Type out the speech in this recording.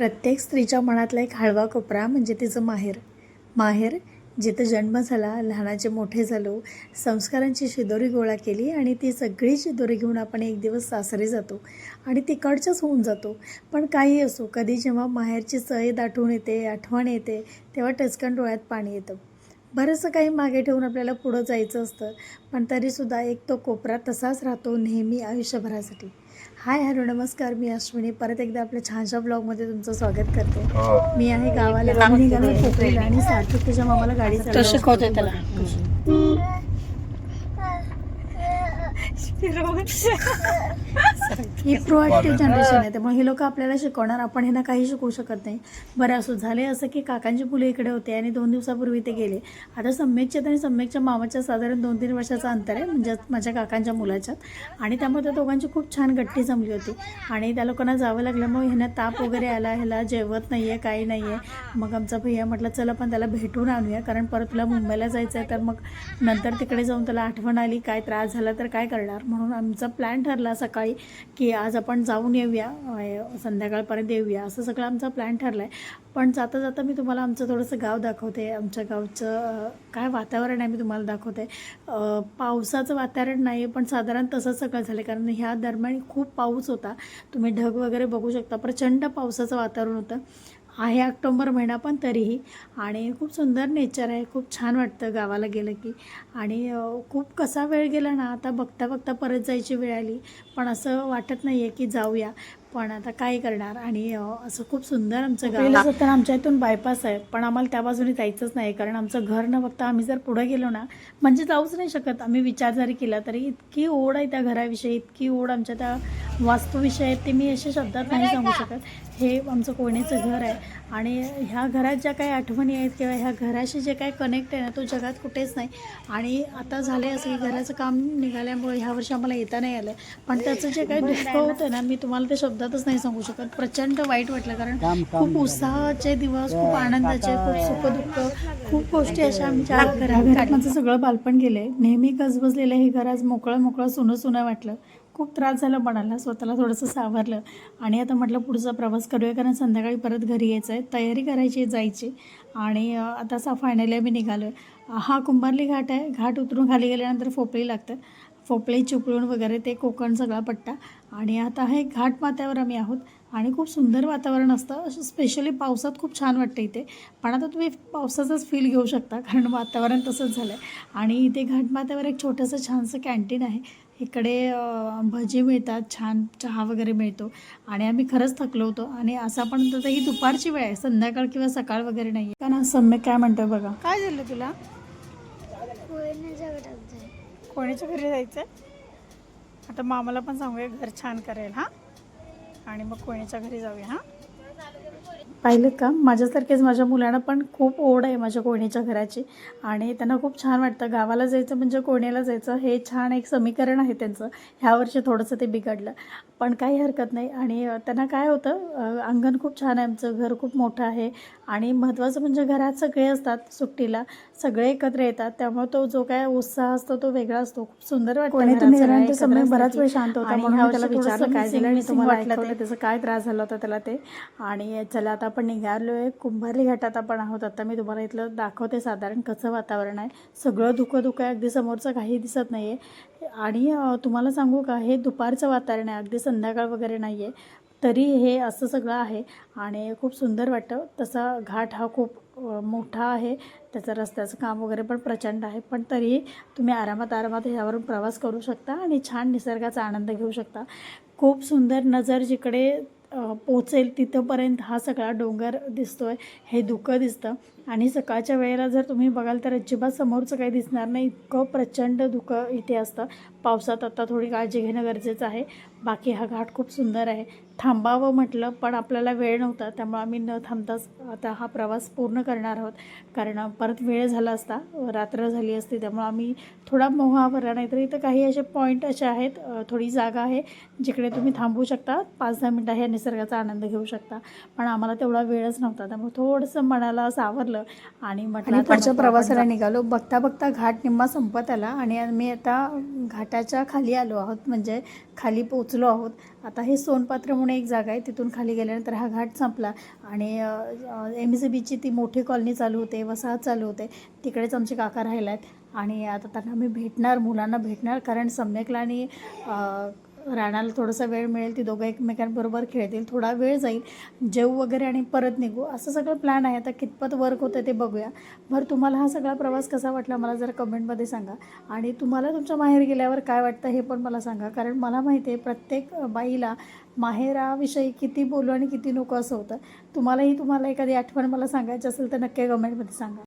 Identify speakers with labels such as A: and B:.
A: प्रत्येक स्त्रीच्या मनातला एक हळवा कोपरा म्हणजे तिचं माहेर. माहेर जिथं जन्म झाला लहानाचे मोठे झालो संस्कारांची शिदोरी गोळा केली आणि ती सगळी शिदोरी घेऊन आपण एक दिवस सासरी जातो आणि तिकडच्याच होऊन जातो. पण काही असो कधी जेव्हा माहेरची सय आठवण येते आठवण येते तेव्हा टचकन डोळ्यात पाणी येतं. बरंचसं काही मागे ठेवून आपल्याला पुढं जायचं असतं पण तरीसुद्धा एक तो कोपरा तसाच राहतो नेहमी आयुष्यभरासाठी. हाय हॅलो नमस्कार. मी अश्विनी. परत एकदा आपल्या छानशा ब्लॉगमध्ये तुमचं स्वागत करते. मी आहे गावाला. आणि सार्थक त्याच्या मामाला गाडी
B: तो
A: चालवायला
B: शिकवतोय त्याला.
A: ही प्रोॲक्टिव्ह जनरेशन आहे त्यामुळे हे लोक आपल्याला शिकवणार. आपण ह्यांना काही शिकवू शकत नाही. बरं असो झाले असं की काकांची मुलं इकडे होते आणि दोन दिवसापूर्वी ते गेले. आता सम्यकच्यात आणि सम्यकच्या मामाच्या साधारण दोन तीन वर्षाचं अंतर आहे म्हणजे माझ्या काकांच्या मुलाच्यात आणि त्यामुळे त्या दोघांची खूप छान गट्टी जमली होती. आणि त्या लोकांना जावं लागल्यामुळे ह्यांना ताप वगैरे आला ह्याला जेवत नाही आहे काही नाही आहे मग आमचा भैया म्हटलं चला पण त्याला भेटून आणूया कारण परत तुला मुंबईला जायचं आहे तर मग नंतर तिकडे जाऊन त्याला आठवण आली काय त्रास झाला तर काय करणार? म्हणून आमचा प्लॅन ठरला सकाळी की आज आपण जाऊन येऊया संध्याकाळपर्यंत येऊया असं सगळं आमचा प्लॅन ठरला आहे पण जाता जाता मी तुम्हाला आमचं थोडंसं गाव दाखवते. आमच्या गावचं काय वातावरण आहे मी तुम्हाला दाखवते. पावसाचं वातावरण नाही पण साधारण तसंच सगळं झालं कारण ह्या दरम्यान खूप पाऊस होता. तुम्ही ढग वगैरे बघू शकता. प्रचंड पावसाचं वातावरण होतं. आहे ऑक्टोंबर महिना पण तरीही. आणि खूप सुंदर नेचर आहे. खूप छान वाटतं गावाला गेलं की. आणि खूप कसा वेळ गेला ना आता बघता बघता परत जायची वेळ आली. पण असं वाटत नाही आहे की जाऊया. पण आता काय करणार? आणि असं खूप सुंदर आमचं गाव. तर आमच्या इथून बायपास आहे. पण आम्हाला त्या बाजूने जायचंच नाही. कारण आमचं घर न बघता आम्ही जर पुढे गेलो ना म्हणजे जाऊच नाही शकत. आम्ही विचार जरी केला तरी इतकी ओढ आहे त्या घराविषयी. इतकी ओढ आमच्या त्या वास्तूविषयी आहे ते मी अशा शब्दात नाही सांगू शकत. हे आमचं कोणीचं घर आहे. आणि ह्या घरात ज्या काही आठवणी आहेत किंवा ह्या घराशी जे काही कनेक्ट आहे ना तो जगात कुठेच नाही. आणि आता झाले असं की घराचं काम निघाल्यामुळे ह्या वर्षी आम्हाला येता नाही आलं. पण त्याचं जे काही दुःख होतं ना मी तुम्हाला ते शब्दातच नाही सांगू शकत. प्रचंड वाईट वाटलं कारण खूप उत्साहाचे दिवस खूप आनंदाचे खूप सुख दुःख खूप गोष्टी अशा आमच्या घराघरात माझं सगळं बालपण गेले नेहमी गजबजलेलं हे घर आज मोकळं मोकळं सुनं सुनं वाटलं. खूप त्रास झाला मनाला स्वतःला थोडंसं सावरलं. आणि आता म्हटलं पुढचा प्रवास करूया कारण संध्याकाळी परत घरी यायचं आहे तयारी करायची जायची. आणि आता असा फायनली आम्ही निघालो आहे हा कुंभारली घाट आहे. घाट उतरून खाली गेल्यानंतर फोपळी लागतं. फोपळी चिपळूण वगैरे ते कोकण सगळा पट्टा. आणि आता हे घाट माथ्यावर आम्ही आहोत. आणि खूप सुंदर वातावरण असतं. असं स्पेशली पावसात खूप छान वाटतं इथे. पण आता तुम्ही पावसाचाच फील घेऊ शकता कारण वातावरण तसंच झालं आहे आणि इथे घाटमाथ्यावर एक छोटंसं छानसं कॅन्टीन आहे. इकडे भजी मिळतात छान चहा वगैरे मिळतो. आणि आम्ही खरंच थकलो होतो. आणि असं आपण तर ही दुपारची वेळ आहे. संध्याकाळ किंवा सकाळ वगैरे नाही आहे. का ना सम्यक काय म्हणतोय बघा. काय झालं तुला? कोणाच्या घरी जायचं आता मामाला पण सांगूया घर छान करेल हां? आणि मग कोणीच्या घरी जाऊया हां? पाहिलं का? माझ्यासारखेच माझ्या मुलांना पण खूप ओढ आहे माझ्या कोणीच्या घराची. आणि त्यांना खूप छान वाटतं. गावाला जायचं म्हणजे कोण्याला जायचं? हे छान एक समीकरण आहे त्यांचं. ह्या वर्षी थोडंसं ते बिघडलं. पण काही हरकत नाही. आणि त्यांना काय होतं अंगण खूप छान आहे आमचं घर खूप मोठं आहे. आणि महत्त्वाचं म्हणजे घरात सगळे असतात सुट्टीला. सगळे एकत्र येतात. त्यामुळे तो जो काय उत्साह असतो तो वेगळा असतो. खूप सुंदर वाटतं
C: बराच. वेळ शांत होता म्हणून त्याला विचारलं काय झालं? आणि तुम्हाला
A: वाटलं. त्याचा काय त्रास झाला होता त्याला ते? आणि चला आता आपण निघालो आहे कुंभारली घाटात आपण आहोत. आता मी तुम्हाला इथलं दाखवते साधारण कसं वातावरण आहे. सगळं धुकं धुकं आहे. अगदी समोरचं काही दिसत नाही आहे आणि तुम्हाला सांगू का हे दुपारचं वातावरण आहे अगदी संध्याकाळ वगैरे नाही आहे तरी हे असं सगळं आहे आणि खूप सुंदर वाटतं. तसा घाट हा खूप मोठा आहे. त्याचं रस्त्याचं काम वगैरे पण प्रचंड आहे. पण तरीही तुम्ही आरामात आरामात ह्यावरून प्रवास करू शकता आणि छान निसर्गाचा आनंद घेऊ शकता. खूप सुंदर नजर जिकडे पोचेल तिथंपर्यंत हा सगळा डोंगर दिसतो आहे हे धुकं दिसतं. आणि सकाळच्या वेळेला जर तुम्ही बघाल तर अजिबात समोरचं काही दिसणार नाही. इतकं प्रचंड धुकं इथे असतं. पावसात आता थोडी काळजी घेणं गरजेचं आहे. बाकी हा घाट खूप सुंदर आहे. थांबावं म्हटलं पण आपल्याला वेळ नव्हता. त्यामुळे आम्ही न थांबताच आता हा प्रवास पूर्ण करणार आहोत. कारण परत वेळ झाला असता. रात्र झाली असती. त्यामुळे आम्ही थोडा मोहा भरला. नाही इथं काही असे पॉईंट असे आहेत. थोडी जागा आहे जिकडे तुम्ही थांबू शकता. पाच दहा मिनटं ह्या निसर्गाचा आनंद घेऊ शकता. पण आम्हाला तेवढा वेळच नव्हता. त्यामुळे थोडंसं मनाला सावरलं. केलं आणि म्हटलं पुढच्या प्रवासाला निघालो. बघता बघता घाट निम्मा संपत आला आणि मी आता घाटाच्या खाली आलो आहोत. म्हणजे खाली पोचलो आहोत. आता हे सोनपात्र म्हणून एक जागा आहे. तिथून खाली गेल्यानंतर हा घाट संपला. आणि एम सी बीची ती मोठी कॉलनी चालू होते. वसाहत चालू होते. तिकडेच आमचे काका राहिला आहेत आणि आता त्यांना मी भेटणार मुलांना भेटणार. कारण सम्यकला आणि राणाला थोडासा वेळ मिळेल ती दोघं एकमेकांबरोबर खेळतील थोडा वेळ जाईल जेऊ वगैरे आणि परत निघू असं सगळं प्लॅन आहे. आता कितपत वर्क होतं ते बघूया. बरं तुम्हाला हा सगळा प्रवास कसा वाटला मला जरा कमेंटमध्ये सांगा. आणि तुम्हाला तुमच्या माहेर गेल्यावर काय वाटतं हे पण मला सांगा. कारण मला माहिती आहे प्रत्येक बाईला माहेराविषयी किती बोलू आणि किती नको असं होतं. तुम्हालाही तुम्हाला एखादी आठवण मला सांगायची असेल तर नक्की कमेंटमध्ये सांगा.